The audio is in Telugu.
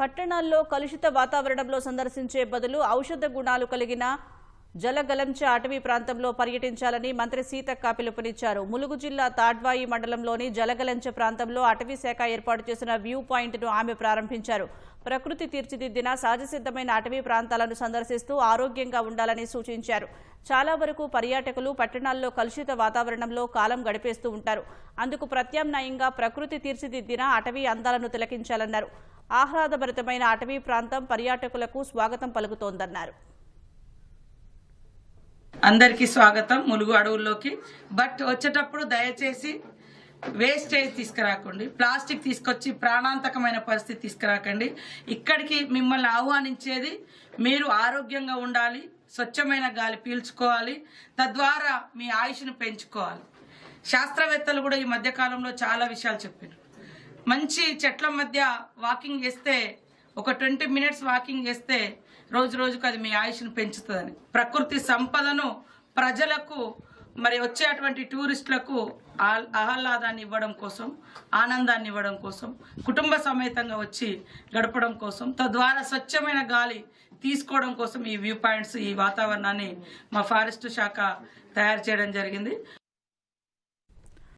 పట్టణాల్లో కలుషిత వాతావరణంలో సందర్శించే బదులు ఔషధ గుణాలు కలిగిన జలగలంచ అటవీ ప్రాంతంలో పర్యటించాలని మంత్రి సీతక్క పిలుపునిచ్చారు. ములుగు జిల్లా తాడ్వాయి మండలంలోని జలగలంచ ప్రాంతంలో అటవీ శాఖ ఏర్పాటు చేసిన వ్యూ పాయింట్ను ఆమె ప్రారంభించారు. ప్రకృతి తీర్చిదిద్దిన సహజసిద్ధమైన అటవీ ప్రాంతాలను సందర్శిస్తూ ఆరోగ్యంగా ఉండాలని సూచించారు. చాలా వరకు పర్యాటకులు పట్టణాల్లో కలుషిత వాతావరణంలో కాలం గడిపేస్తూ ఉంటారు. అందుకు ప్రత్యామ్నాయంగా ప్రకృతి తీర్చిదిద్దిన అటవీ అందాలను తిలకించాలన్నారు. ఆహ్లాదభరితమైన అటవీ ప్రాంతం పర్యాటకులకు స్వాగతం పలుకుతోందన్నారు. అందరికీ స్వాగతం ములుగు అడవుల్లోకి. బట్ వచ్చేటప్పుడు దయచేసి వేస్టేజ్ తీసుకురాకండి. ప్లాస్టిక్ తీసుకొచ్చి ప్రాణాంతకమైన పరిస్థితి తీసుకురాకండి. ఇక్కడికి మిమ్మల్ని ఆహ్వానించేది మీరు ఆరోగ్యంగా ఉండాలి స్వచ్ఛమైన గాలి పీల్చుకోవాలి తద్వారా మీ ఆయుష్ను పెంచుకోవాలి. శాస్త్రవేత్తలు కూడా ఈ మధ్యకాలంలో చాలా విషయాలు చెప్పారు మంచి చెట్ల మధ్య వాకింగ్ చేస్తే ఒక ట్వంటీ మినిట్స్ వాకింగ్ చేస్తే రోజు రోజుకు అది మీ ఆయుష్ను పెంచుతుందని. ప్రకృతి సంపదను ప్రజలకు మరి వచ్చేటువంటి టూరిస్టులకు ఆహ్- ఆహ్లాదాన్ని ఇవ్వడం కోసం ఆనందాన్ని ఇవ్వడం కోసం కుటుంబ సమేతంగా వచ్చి గడపడం కోసం తద్వారా స్వచ్ఛమైన గాలి తీసుకోవడం కోసం ఈ వ్యూ పాయింట్స్ ఈ వాతావరణాన్ని మా ఫారెస్ట్ శాఖ తయారు చేయడం జరిగింది.